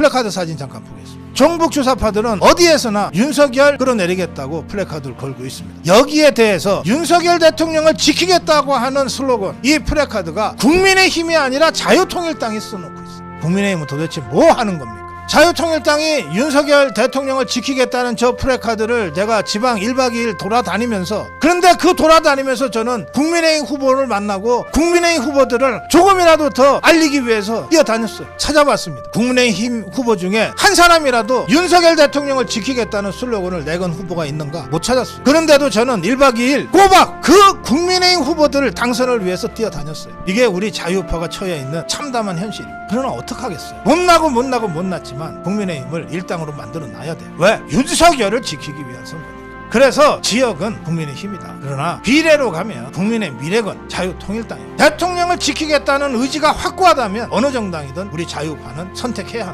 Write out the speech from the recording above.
플래카드 사진 잠깐 보겠습니다. 종북 주사파들은 어디에서나 윤석열 끌어내리겠다고 플래카드를 걸고 있습니다. 여기에 대해서 윤석열 대통령을 지키겠다고 하는 슬로건 이 플래카드가 국민의 힘이 아니라 자유통일당이 써놓고 있습니다. 국민의힘은 도대체 뭐 하는 겁니까? 자유통일당이 윤석열 대통령을 지키겠다는 저 플래카드를 제가 지방 1박 2일 돌아다니면서 그런데 그 돌아다니면서 저는 국민의힘 후보를 만나고 국민의힘 후보들을 조금이라도 더 알리기 위해서 뛰어다녔어요. 찾아봤습니다. 국민의힘 후보 중에 한 사람이라도 윤석열 대통령을 지키겠다는 슬로건을 내건 후보가 있는가 못 찾았어요. 그런데도 저는 1박 2일 꼬박 그 국민의힘 후보들을 당선을 위해서 뛰어다녔어요. 이게 우리 자유파가 처해 있는 참담한 현실입니다. 그러나 어떡하겠어요. 못나고 못나고 못났지만 국민의힘을 일당으로 만들어 놔야 돼요. 왜? 윤석열을 지키기 위한 선거니까. 그래서 지역은 국민의 힘이다. 그러나 비례로 가면 국민의 미래건 자유통일당입니다. 대통령을 지키겠다는 의지가 확고하다면 어느 정당이든 우리 자유파는 선택해야 합니다.